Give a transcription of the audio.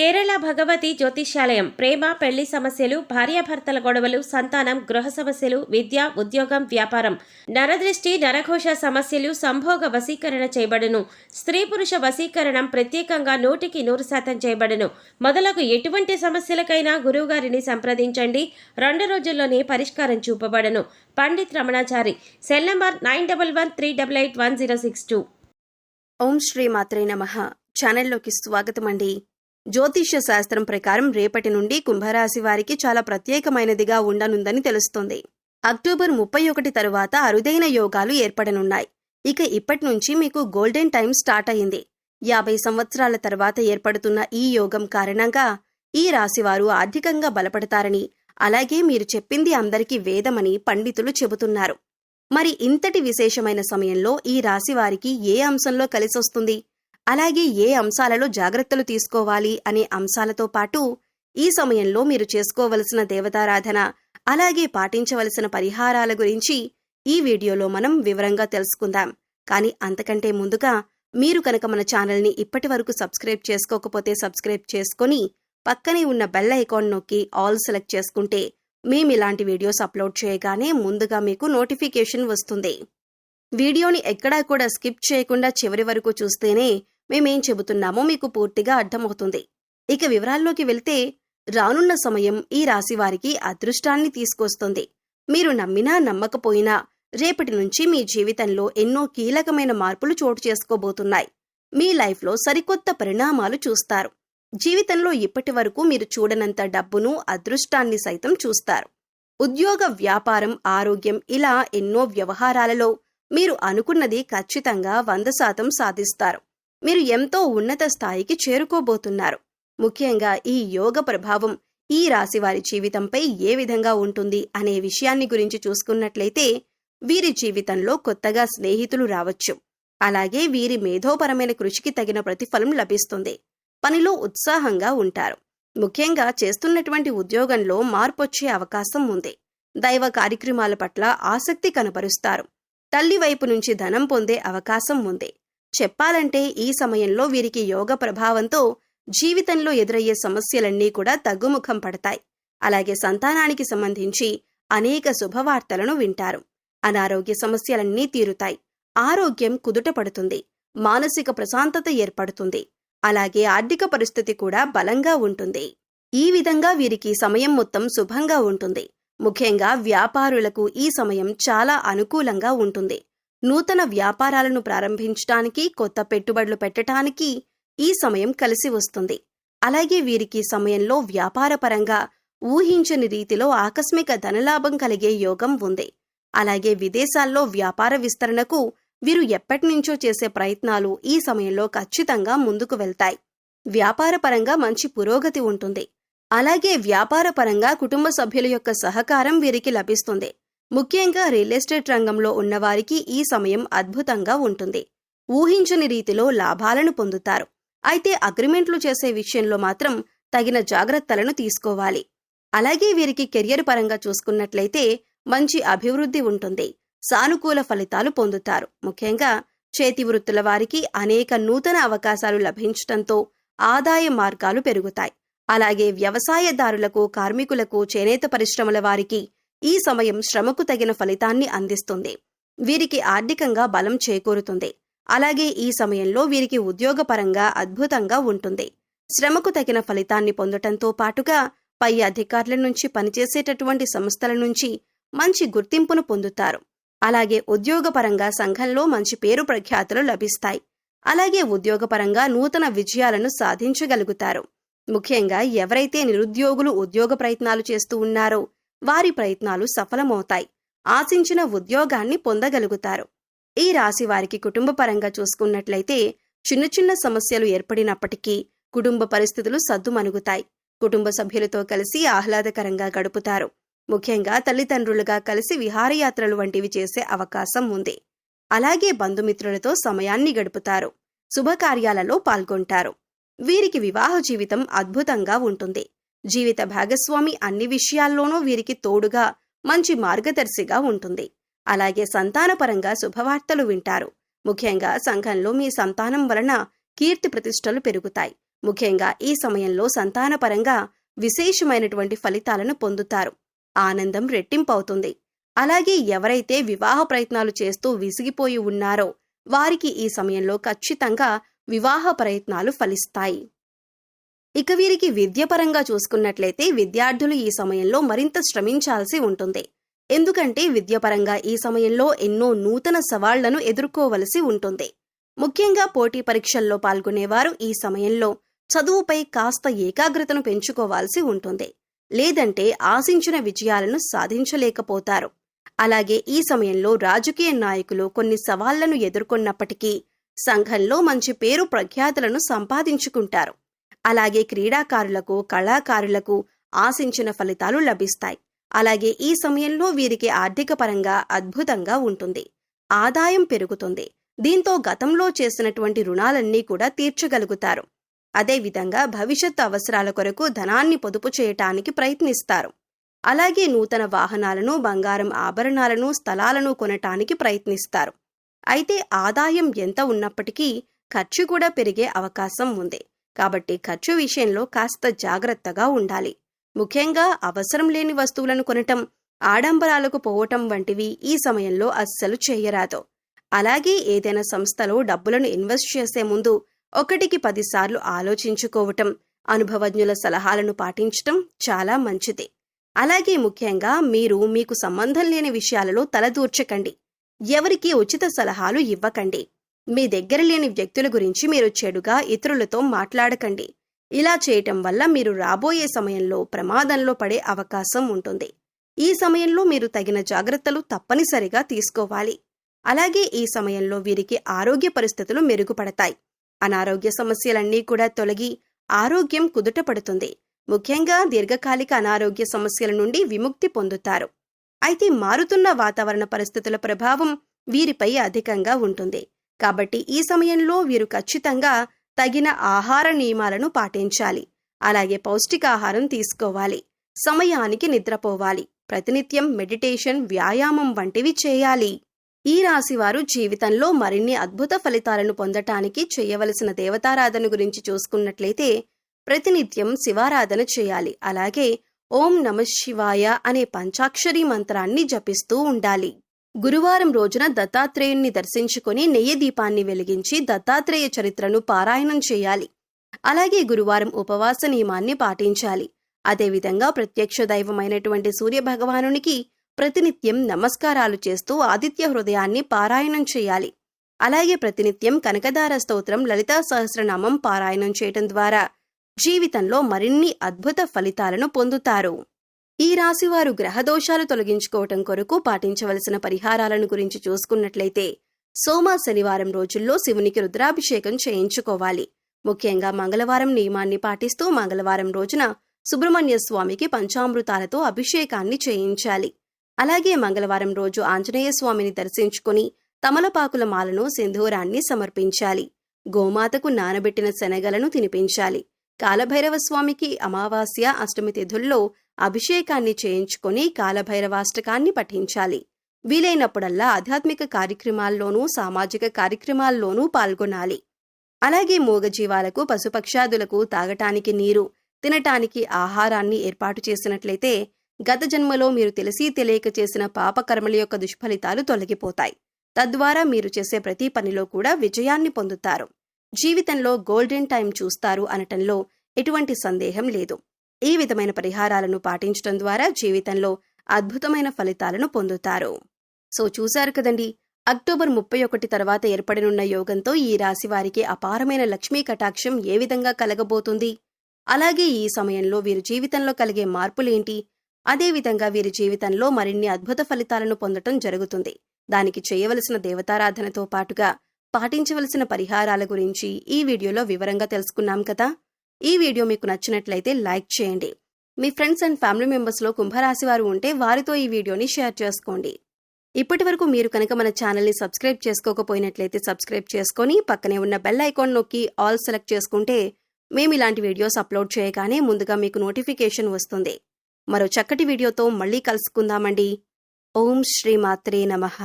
కేరళ భగవతి జ్యోతిష్యాలయం ప్రేమ పెళ్ళి సమస్యలు భార్యాభర్తల గొడవలు సంతానం గృహ సమస్యలు విద్య ఉద్యోగం వ్యాపారం. నరదృష్టి నరఘోష సమస్యలు సంభోగ వశీకరణ చేయబడును. స్త్రీ పురుష వశీకరణం ప్రత్యేకంగా నూటికి నూరు శాతం చేయబడును. మొదలగు ఎటువంటి సమస్యలకైనా గురువుగారిని సంప్రదించండి. రెండు రోజుల్లోనే పరిష్కారం చూపబడను. Pandit Ramanachari cell number nine double one three double eight one zero six two. ఓం శ్రీ మాత్రే నమ. ఛానల్లోకి స్వాగతం అండి జ్యోతిష్య శాస్త్రం ప్రకారం రేపటి నుండి కుంభరాశి వారికి చాలా ప్రత్యేకమైనదిగా ఉండనుందని తెలుస్తోంది. అక్టోబర్ ముప్పై ఒకటి తరువాత అరుదైన యోగాలు ఏర్పడనున్నాయి. ఇక ఇప్పటి నుంచి మీకు గోల్డెన్ టైం స్టార్ట్ అయింది. యాభై సంవత్సరాల తర్వాత ఏర్పడుతున్న ఈ యోగం కారణంగా ఈ రాశివారు ఆర్థికంగా బలపడతారని అలాగే మీరు చెప్పింది అందరికీ వేదమని పండితులు చెబుతున్నారు. మరి ఇంతటి విశేషమైన సమయంలో ఈ రాశివారికి ఏ అంశంలో కలిసొస్తుంది? అలాగే ఏ అంశాలలో జాగ్రత్తలు తీసుకోవాలి అనే అంశాలతో పాటు ఈ సమయంలో మీరు చేసుకోవలసిన దేవతారాధన అలాగే పాటించవలసిన పరిహారాల గురించి ఈ వీడియోలో మనం వివరంగా తెలుసుకుందాం. కానీ అంతకంటే ముందుగా మీరు కనుక మన ఛానల్ని ఇప్పటి వరకు సబ్స్క్రైబ్ చేసుకోకపోతే సబ్స్క్రైబ్ చేసుకొని పక్కనే ఉన్న బెల్ ఐకాన్ నొక్కి ఆల్ సెలెక్ట్ చేసుకుంటే మేము ఇలాంటి వీడియోస్ అప్లోడ్ చేయగానే ముందుగా మీకు నోటిఫికేషన్ వస్తుంది. వీడియోని ఎక్కడా కూడా స్కిప్ చేయకుండా చివరి వరకు చూస్తేనే మేమేం చెబుతున్నామో మీకు పూర్తిగా అర్థమవుతుంది. ఇక వివరాల్లోకి వెళ్తే రానున్న సమయం ఈ రాశి వారికి అదృష్టాన్ని తీసుకొస్తుంది. మీరు నమ్మినా నమ్మకపోయినా రేపటి నుంచి మీ జీవితంలో ఎన్నో కీలకమైన మార్పులు చోటు చేసుకోబోతున్నాయి. మీ లైఫ్లో సరికొత్త పరిణామాలు చూస్తారు. జీవితంలో ఇప్పటి వరకు మీరు చూడనంత డబ్బును అదృష్టాన్ని సైతం చూస్తారు. ఉద్యోగ వ్యాపారం ఆరోగ్యం ఇలా ఎన్నో వ్యవహారాలలో మీరు అనుకున్నది ఖచ్చితంగా వంద శాతం సాధిస్తారు. మీరు ఎంతో ఉన్నత స్థాయికి చేరుకోబోతున్నారు. ముఖ్యంగా ఈ యోగ ప్రభావం ఈ రాశి వారి జీవితంపై ఏ విధంగా ఉంటుంది అనే విషయాన్ని గురించి చూసుకున్నట్లయితే వీరి జీవితంలో కొత్తగా స్నేహితులు రావచ్చు. అలాగే వీరి మేధోపరమైన కృషికి తగిన ప్రతిఫలం లభిస్తుంది. పనిలో ఉత్సాహంగా ఉంటారు. ముఖ్యంగా చేస్తున్నటువంటి ఉద్యోగంలో మార్పొచ్చే అవకాశం ఉంది. దైవ కార్యక్రమాల పట్ల ఆసక్తి కనపరుస్తారు. తల్లి వైపు నుంచి ధనం పొందే అవకాశం ఉంది. చెప్పాలంటే ఈ సమయంలో వీరికి యోగ ప్రభావంతో జీవితంలో ఎదురయ్యే సమస్యలన్నీ కూడా తగ్గుముఖం పడతాయి. అలాగే సంతానానికి సంబంధించి అనేక శుభవార్తలను వింటారు. అనారోగ్య సమస్యలన్నీ తీరుతాయి. ఆరోగ్యం కుదుట పడుతుంది. మానసిక ప్రశాంతత ఏర్పడుతుంది. అలాగే ఆర్థిక పరిస్థితి కూడా బలంగా ఉంటుంది. ఈ విధంగా వీరికి సమయం మొత్తం శుభంగా ఉంటుంది. ముఖ్యంగా వ్యాపారులకు ఈ సమయం చాలా అనుకూలంగా ఉంటుంది. నూతన వ్యాపారాలను ప్రారంభించడానికి కొత్త పెట్టుబడులు పెట్టడానికి ఈ సమయం కలిసి వస్తుంది. అలాగే వీరికి సమయంలో వ్యాపారపరంగా ఊహించని రీతిలో ఆకస్మిక ధనలాభం కలిగే యోగం ఉంది. అలాగే విదేశాల్లో వ్యాపార విస్తరణకు వీరు ఎప్పటినుంచో చేసే ప్రయత్నాలు ఈ సమయంలో ఖచ్చితంగా ముందుకు వెళ్తాయి. వ్యాపారపరంగా మంచి పురోగతి ఉంటుంది. అలాగే వ్యాపారపరంగా కుటుంబ సభ్యుల యొక్క సహకారం వీరికి లభిస్తుంది. ముఖ్యంగా రియల్ ఎస్టేట్ రంగంలో ఉన్నవారికి ఈ సమయం అద్భుతంగా ఉంటుంది. ఊహించని రీతిలో లాభాలను పొందుతారు. అయితే అగ్రిమెంట్లు చేసే విషయంలో మాత్రం తగిన జాగ్రత్తలను తీసుకోవాలి. అలాగే వీరికి కెరియర్ పరంగా చూసుకున్నట్లయితే మంచి అభివృద్ధి ఉంటుంది. సానుకూల ఫలితాలు పొందుతారు. ముఖ్యంగా చేతి వృత్తుల వారికి అనేక నూతన అవకాశాలు లభించటంతో ఆదాయ మార్గాలు పెరుగుతాయి. అలాగే వ్యవసాయదారులకు కార్మికులకు చేనేత పరిశ్రమల వారికి ఈ సమయం శ్రమకు తగిన ఫలితాన్ని అందిస్తుంది. వీరికి ఆర్థికంగా బలం చేకూరుతుంది. అలాగే ఈ సమయంలో వీరికి ఉద్యోగపరంగా అద్భుతంగా ఉంటుంది. శ్రమకు తగిన ఫలితాన్ని పొందటంతో పాటుగా పై అధికారుల నుంచి పనిచేసేటటువంటి సంస్థల నుంచి మంచి గుర్తింపును పొందుతారు. అలాగే ఉద్యోగపరంగా సంఘంలో మంచి పేరు ప్రఖ్యాతులు లభిస్తాయి. అలాగే ఉద్యోగపరంగా నూతన విజయాలను సాధించగలుగుతారు. ముఖ్యంగా ఎవరైతే నిరుద్యోగులు ఉద్యోగ ప్రయత్నాలు చేస్తూ ఉన్నారో వారి ప్రయత్నాలు సఫలమవుతాయి. ఆశించిన ఉద్యోగాన్ని పొందగలుగుతారు. ఈ రాశి వారికి కుటుంబ పరంగా చూసుకున్నట్లయితే చిన్న చిన్న సమస్యలు ఏర్పడినప్పటికీ కుటుంబ పరిస్థితులు సద్దుమణుగుతాయి. కుటుంబ సభ్యులతో కలిసి ఆహ్లాదకరంగా గడుపుతారు. ముఖ్యంగా తల్లిదండ్రులుగా కలిసి విహారయాత్రలు వంటివి చేసే అవకాశం ఉంది. అలాగే బంధుమిత్రులతో సమయాన్ని గడుపుతారు. శుభకార్యాలలో పాల్గొంటారు. వీరికి వివాహ జీవితం అద్భుతంగా ఉంటుంది. జీవిత భాగస్వామి అన్ని విషయాల్లోనూ వీరికి తోడుగా మంచి మార్గదర్శిగా ఉంటుంది. అలాగే సంతానపరంగా శుభవార్తలు వింటారు. ముఖ్యంగా సంఘంలో మీ సంతానం వలన కీర్తి ప్రతిష్టలు పెరుగుతాయి. ముఖ్యంగా ఈ సమయంలో సంతానపరంగా విశేషమైనటువంటి ఫలితాలను పొందుతారు. ఆనందం రెట్టింపవుతుంది. అలాగే ఎవరైతే వివాహ ప్రయత్నాలు చేస్తూ విసిగిపోయి ఉన్నారో వారికి ఈ సమయంలో ఖచ్చితంగా వివాహ ప్రయత్నాలు ఫలిస్తాయి. ఇక వీరికి విద్యపరంగా చూసుకున్నట్లయితే విద్యార్థులు ఈ సమయంలో మరింత శ్రమించాల్సి ఉంటుంది. ఎందుకంటే విద్యపరంగా ఈ సమయంలో ఎన్నో నూతన సవాళ్ళను ఎదుర్కోవలసి ఉంటుంది. ముఖ్యంగా పోటీ పరీక్షల్లో పాల్గొనేవారు ఈ సమయంలో చదువుపై కాస్త ఏకాగ్రతను పెంచుకోవాల్సి ఉంటుంది. లేదంటే ఆశించిన విజయాలను సాధించలేకపోతారు. అలాగే ఈ సమయంలో రాజకీయ నాయకులు కొన్ని సవాళ్ళను ఎదుర్కొన్నప్పటికీ సంఘంలో మంచి పేరు ప్రఖ్యాతులను సంపాదించుకుంటారు. అలాగే క్రీడాకారులకు కళాకారులకు ఆశించిన ఫలితాలు లభిస్తాయి. అలాగే ఈ సమయంలో వీరికి ఆర్థిక పరంగా అద్భుతంగా ఉంటుంది. ఆదాయం పెరుగుతుంది. దీంతో గతంలో చేసినటువంటి రుణాలన్నీ కూడా తీర్చగలుగుతారు. అదేవిధంగా భవిష్యత్తు అవసరాల కొరకు ధనాన్ని పొదుపు చేయటానికి ప్రయత్నిస్తారు. అలాగే నూతన వాహనాలను బంగారం ఆభరణాలను స్థలాలను కొనటానికి ప్రయత్నిస్తారు. అయితే ఆదాయం ఎంత ఉన్నప్పటికీ ఖర్చు కూడా పెరిగే అవకాశం ఉంది. కాబట్టి ఖర్చు విషయంలో కాస్త జాగ్రత్తగా ఉండాలి. ముఖ్యంగా అవసరం లేని వస్తువులను కొనటం ఆడంబరాలకు పోవటం వంటివి ఈ సమయంలో అస్సలు చేయరాదు. అలాగే ఏదైనా సంస్థలో డబ్బులను ఇన్వెస్ట్ చేసే ముందు ఒకటికి పదిసార్లు ఆలోచించుకోవటం అనుభవజ్ఞుల సలహాలను పాటించటం చాలా మంచిది. అలాగే ముఖ్యంగా మీరు మీకు సంబంధం లేని విషయాలలో తలదూర్చకండి. ఎవరికి ఉచిత సలహాలు ఇవ్వకండి. మీ దగ్గర లేని వ్యక్తుల గురించి మీరు చెడుగా ఇతరులతో మాట్లాడకండి. ఇలా చేయటం వల్ల మీరు రాబోయే సమయంలో ప్రమాదంలో పడే అవకాశం ఉంటుంది. ఈ సమయంలో మీరు తగిన జాగ్రత్తలు తప్పనిసరిగా తీసుకోవాలి. అలాగే ఈ సమయంలో వీరికి ఆరోగ్య పరిస్థితులు మెరుగుపడతాయి. అనారోగ్య సమస్యలన్నీ కూడా తొలగి ఆరోగ్యం కుదుట పడుతుంది. ముఖ్యంగా దీర్ఘకాలిక అనారోగ్య సమస్యల నుండి విముక్తి పొందుతారు. అయితే మారుతున్న వాతావరణ పరిస్థితుల ప్రభావం వీరిపై అధికంగా ఉంటుంది. కాబట్టి ఈ సమయంలో వీరు ఖచ్చితంగా తగిన ఆహార నియమాలను పాటించాలి. అలాగే పౌష్టికాహారం తీసుకోవాలి. సమయానికి నిద్రపోవాలి. ప్రతినిత్యం మెడిటేషన్ వ్యాయామం వంటివి చేయాలి. ఈ రాశివారు జీవితంలో మరిన్ని అద్భుత ఫలితాలను పొందటానికి చేయవలసిన దేవతారాధన గురించి చూసుకున్నట్లయితే ప్రతినిత్యం శివారాధన చేయాలి. అలాగే ఓం నమ శివాయ అనే పంచాక్షరి మంత్రాన్ని జపిస్తూ ఉండాలి. గురువారం రోజున దత్తాత్రేయుణ్ణి దర్శించుకొని నెయ్యి దీపాన్ని వెలిగించి దత్తాత్రేయ చరిత్రను పారాయణం చేయాలి. అలాగే గురువారం ఉపవాస నియమాన్ని పాటించాలి. అదేవిధంగా ప్రత్యక్ష దైవమైనటువంటి సూర్యభగవానునికి ప్రతినిత్యం నమస్కారాలు చేస్తూ ఆదిత్య హృదయాన్ని పారాయణం చేయాలి. అలాగే ప్రతినిత్యం కనకదార స్తోత్రం లలితా సహస్రనామం పారాయణం చేయటం ద్వారా జీవితంలో మరిన్ని అద్భుత ఫలితాలను పొందుతారు. ఈ రాశివారు గ్రహదోషాలు తొలగించుకోవటం కొరకు పాటించవలసిన పరిహారాలను గురించి చూసుకున్నట్లయితే సోమ శనివారం రోజుల్లో శివునికి రుద్రాభిషేకం చేయించుకోవాలి. ముఖ్యంగా మంగళవారం నియమాన్ని పాటిస్తూ మంగళవారం రోజున సుబ్రహ్మణ్య స్వామికి పంచామృతాలతో అభిషేకాన్ని చేయించాలి. అలాగే మంగళవారం రోజు ఆంజనేయ స్వామిని దర్శించుకుని తమలపాకుల మాలను సింధూరాన్ని సమర్పించాలి. గోమాతకు నానబెట్టిన శనగలను తినిపించాలి. కాలభైరవ స్వామికి అమావాస్య అష్టమి తిథుల్లో అభిషేకాన్ని చేయించుకొని కాలభైరవాష్టకాన్ని పఠించాలి. వీలైనప్పుడల్లా ఆధ్యాత్మిక కార్యక్రమాల్లోనూ సామాజిక కార్యక్రమాల్లోనూ పాల్గొనాలి. అలాగే మూగజీవాలకు పశుపక్షాదులకు తాగటానికి నీరు తినటానికి ఆహారాన్ని ఏర్పాటు చేసినట్లయితే గత జన్మలో మీరు తెలిసి తెలియక చేసిన పాపకర్మల యొక్క దుష్ఫలితాలు తొలగిపోతాయి. తద్వారా మీరు చేసే ప్రతి పనిలో కూడా విజయాన్ని పొందుతారు. జీవితంలో గోల్డెన్ టైం చూస్తారు అనటంలో ఎటువంటి సందేహం లేదు. ఈ విధమైన పరిహారాలను పాటించడం ద్వారా జీవితంలో అద్భుతమైన ఫలితాలను పొందుతారు. సో చూశారు కదండి అక్టోబర్ ముప్పై ఒకటి తర్వాత ఏర్పడనున్న యోగంతో ఈ రాశి వారికి అపారమైన లక్ష్మీ కటాక్షం ఏ విధంగా కలగబోతుంది? అలాగే ఈ సమయంలో వీరి జీవితంలో కలిగే మార్పులేంటి? అదేవిధంగా వీరి జీవితంలో మరిన్ని అద్భుత ఫలితాలను పొందటం జరుగుతుంది. దానికి చేయవలసిన దేవతారాధనతో పాటుగా పాటించవలసిన పరిహారాల గురించి ఈ వీడియోలో వివరంగా తెలుసుకున్నాం కదా. ఈ వీడియో మీకు నచ్చినట్లయితే లైక్ చేయండి. మీ ఫ్రెండ్స్ అండ్ ఫ్యామిలీ మెంబర్స్లో కుంభరాశి వారు ఉంటే వారితో ఈ వీడియోని షేర్ చేసుకోండి. ఇప్పటి వరకు మీరు కనుక మన ఛానల్ని సబ్స్క్రైబ్ చేసుకోకపోయినట్లయితే సబ్స్క్రైబ్ చేసుకొని పక్కనే ఉన్న బెల్ ఐకాన్ నొక్కి ఆల్ సెలెక్ట్ చేసుకుంటే మేము ఇలాంటి వీడియోస్ అప్లోడ్ చేయగానే ముందుగా మీకు నోటిఫికేషన్ వస్తుంది. మరో చక్కటి వీడియోతో మళ్ళీ కలుసుకుందామండి. ఓం శ్రీ మాత్రే నమః.